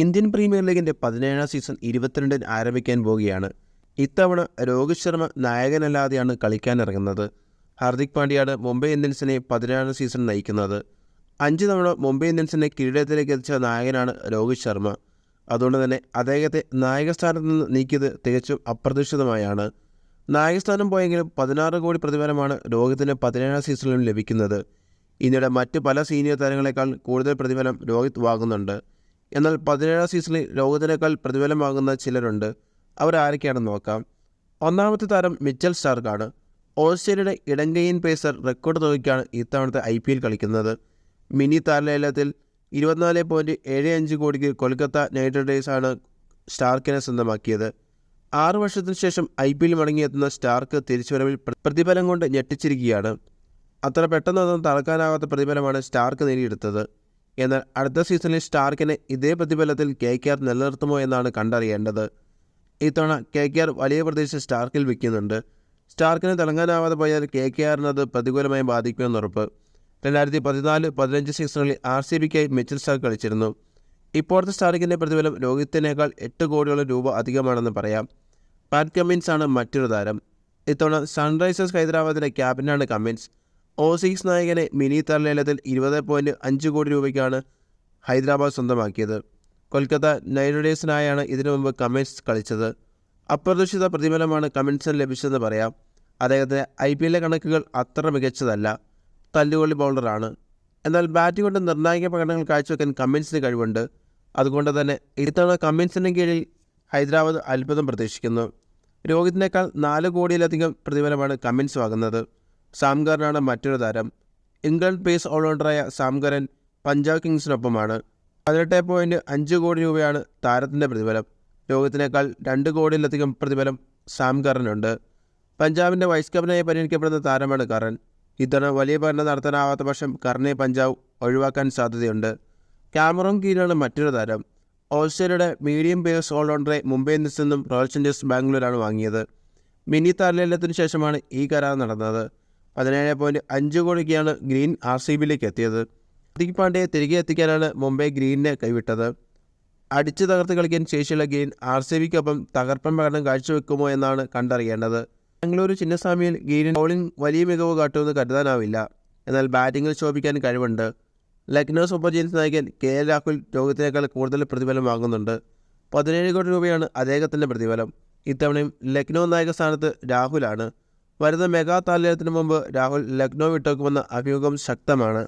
Indian premier ലീഗിന്റെ പതിനേഴാം season ഇരുപത്തിരണ്ടിന് ആരംഭിക്കാൻ പോവുകയാണ്. ഇത്തവണ രോഹിത് ശർമ്മ നായകനല്ലാതെയാണ് കളിക്കാനിറങ്ങുന്നത്. ഹാർദിക് പാണ്ഡ്യയാണ് മുംബൈ ഇന്ത്യൻസിനെ പതിനേഴാം സീസൺ നയിക്കുന്നത്. അഞ്ച് തവണ മുംബൈ ഇന്ത്യൻസിനെ കിരീടത്തിലേക്ക് എത്തിച്ച നായകനാണ് രോഹിത് ശർമ്മ. അതുകൊണ്ട് തന്നെ അദ്ദേഹത്തെ നായകസ്ഥാനത്ത് നിന്ന് നീക്കിയത് തികച്ചും അപ്രതീക്ഷിതമായാണ്. നായകസ്ഥാനം പോയെങ്കിലും പതിനാറ് കോടി പ്രതിഫലമാണ് രോഹിത്തിന് പതിനേഴാം സീസണിലും ലഭിക്കുന്നത്. ഇന്ത്യയുടെ മറ്റ് പല സീനിയർ താരങ്ങളെക്കാൾ കൂടുതൽ പ്രതിഫലം രോഹിത് വാങ്ങുന്നുണ്ട്. എന്നാൽ പതിനേഴാം സീസണിൽ ലോകത്തിനേക്കാൾ പ്രതിഫലം വാങ്ങുന്ന ചിലരുണ്ട്. അവരാരൊക്കെയാണെന്ന് നോക്കാം. ഒന്നാമത്തെ താരം മിച്ചൽ സ്റ്റാർക്കാണ്. ഓസ്ട്രേലിയയുടെ ഇടങ്കയ്യൻ പേസർ റെക്കോർഡ് തുകയ്ക്കാണ് ഇത്തവണത്തെ ഐ പി എൽ കളിക്കുന്നത്. മിനി താരലേലത്തിൽ ഇരുപത്തിനാല് പോയിന്റ് ഏഴ് അഞ്ച് കോടിക്ക് കൊൽക്കത്ത നൈറ്റ് റൈഡേഴ്സാണ് സ്റ്റാർക്കിനെ സ്വന്തമാക്കിയത്. ആറ് വർഷത്തിന് ശേഷം ഐ പി എൽ മടങ്ങിയെത്തുന്ന സ്റ്റാർക്ക് തിരിച്ചുവരവിൽ പ്ര- പ്രതിഫലം കൊണ്ട് ഞെട്ടിച്ചിരിക്കുകയാണ്. അത്ര പെട്ടെന്നൊന്നും തളക്കാനാവാത്ത പ്രതിഫലമാണ് സ്റ്റാർക്ക് നേടിയെടുത്തത്. എന്നാൽ അടുത്ത സീസണിൽ സ്റ്റാർക്കിനെ ഇതേ പ്രതിഫലത്തിൽ കെ കെ ആർ നിലനിർത്തുമോ എന്നാണ് കണ്ടറിയേണ്ടത്. ഇത്തവണ കെ കെ ആർ വലിയ പ്രതീക്ഷ സ്റ്റാർക്കിൽ വയ്ക്കുന്നുണ്ട്. സ്റ്റാർക്കിന് തിളങ്ങാനാവാതെ പോയാൽ കെ കെ ആറിന് അത് പ്രതികൂലമായി ബാധിക്കുമെന്ന് ഉറപ്പ്. രണ്ടായിരത്തി പതിനാല് പതിനഞ്ച് സീസണുകളിൽ ആർ സി ബിക്കായി മിച്ചൽ സ്റ്റാർക്ക് കളിച്ചിരുന്നു. ഇപ്പോഴത്തെ സ്റ്റാർക്കിന്റെ പ്രതിഫലം രോഹിത്തിനേക്കാൾ എട്ട് കോടിയോളം രൂപ അധികമാണെന്ന് പറയാം. പാറ്റ് കമ്മിൻസ് ആണ് മറ്റൊരു താരം. ഇത്തവണ സൺറൈസേഴ്സ് ഹൈദരാബാദിലെ ക്യാപ്റ്റനാണ് കമ്മിൻസ്. ഓസീസ് നായകനെ മിനി താരലേലത്തിൽ ഇരുപത് പോയിന്റ് അഞ്ച് കോടി രൂപയ്ക്കാണ് ഹൈദരാബാദ് സ്വന്തമാക്കിയത്. കൊൽക്കത്ത നൈറ്റ് റൈഡേഴ്സിനായാണ് ഇതിനു മുമ്പ് കമ്മിൻസ് കളിച്ചത്. അപ്രതീക്ഷിത പ്രതിഫലമാണ് കമ്മിൻസിന് ലഭിച്ചതെന്ന് പറയാം. അദ്ദേഹത്തെ ഐ പി എല്ലിലെ കണക്കുകൾ അത്ര മികച്ചതല്ല. തല്ലുകൊള്ളി ബൗളറാണ്. എന്നാൽ ബാറ്റ് കൊണ്ട് നിർണായക പ്രകടനങ്ങൾ കാഴ്ചവെക്കാൻ കമ്മിൻസിന് കഴിവുണ്ട്. അതുകൊണ്ട് തന്നെ ഇത്തവണ കമ്മിൻസിന്റെ കീഴിൽ ഹൈദരാബാദ് അത്ഭുതം പ്രതീക്ഷിക്കുന്നു. രോഹിത്തിനേക്കാൾ നാല് കോടിയിലധികം പ്രതിഫലമാണ് കമ്മിൻസ് വാങ്ങുന്നത്. സാംഗറിനാണ് മറ്റൊരു താരം. ഇംഗ്ലണ്ട് പേസ് ഓൾറൗണ്ടറായ സാംഗരൻ പഞ്ചാബ് കിങ്സിനൊപ്പമാണ്. പതിനെട്ട് പോയിന്റ് അഞ്ച് കോടി രൂപയാണ് താരത്തിന്റെ പ്രതിഫലം. ലോകത്തിനേക്കാൾ രണ്ട് കോടിയിലധികം പ്രതിഫലം സാംഗറിനുണ്ട്. പഞ്ചാബിന്റെ വൈസ് ക്യാപ്റ്റനായി പരിഗണിക്കപ്പെടുന്ന താരമാണ് കറൻ ഇത്തവണ വലിയ ഭരണം നടത്താനാവാത്ത പക്ഷം കറിനെ പഞ്ചാബ് ഒഴിവാക്കാൻ സാധ്യതയുണ്ട്. ക്യാമറോൺ കീലാണ് മറ്റൊരു താരം. ഓസ്ട്രേലിയയുടെ മീഡിയം പേസ് ഓൾറൗണ്ടറെ മുംബൈ ഇന്ത്യൻസ് നിന്നും റോയൽ ചലഞ്ചേഴ്സ് ബാംഗ്ലൂരാണ് വാങ്ങിയത്. മിനി താരലേലത്തിന് ശേഷമാണ് ഈ കരാർ നടന്നത്. പതിനേഴ് പോയിന്റ് അഞ്ച് കോടിക്കാണ് ഗ്രീൻ ആർ സി ബിയിലേക്ക് എത്തിയത്. ഹർദിക് പാണ്ഡ്യയെ തിരികെ എത്തിക്കാനാണ് മുംബൈ ഗ്രീനിനെ കൈവിട്ടത്. അടിച്ചു തകർത്ത് കളിക്കാൻ ശേഷിയുള്ള ഗ്രീൻ ആർ സി ബിക്കൊപ്പം തകർപ്പൻ പ്രകടനം കാഴ്ചവെക്കുമോ എന്നാണ് കണ്ടറിയേണ്ടത്. ബംഗളൂരു ചിന്നസ്വാമിയിൽ ഗ്രീൻ ബൗളിംഗ് വലിയ മികവ് കാട്ടുമെന്ന് കരുതാനാവില്ല. എന്നാൽ ബാറ്റിങ്ങിൽ ശോഭിക്കാൻ കഴിവുണ്ട്. ലക്നൗ സൂപ്പർ ജയൻസ് നായകൻ കെ എൽ രാഹുൽ രോഗത്തിനേക്കാൾ കൂടുതൽ പ്രതിഫലം വാങ്ങുന്നുണ്ട്. പതിനേഴ് കോടി രൂപയാണ് അദ്ദേഹത്തിന്റെ പ്രതിഫലം. ഇത്തവണയും ലക്നൗ നായക സ്ഥാനത്ത് രാഹുലാണ്. വരുന്ന മെഗാ താരലേലത്തിന് മുമ്പ് രാഹുൽ ലക്നൗ വിട്ടേക്കുമെന്ന അഭിമുഖം ശക്തമാണ്.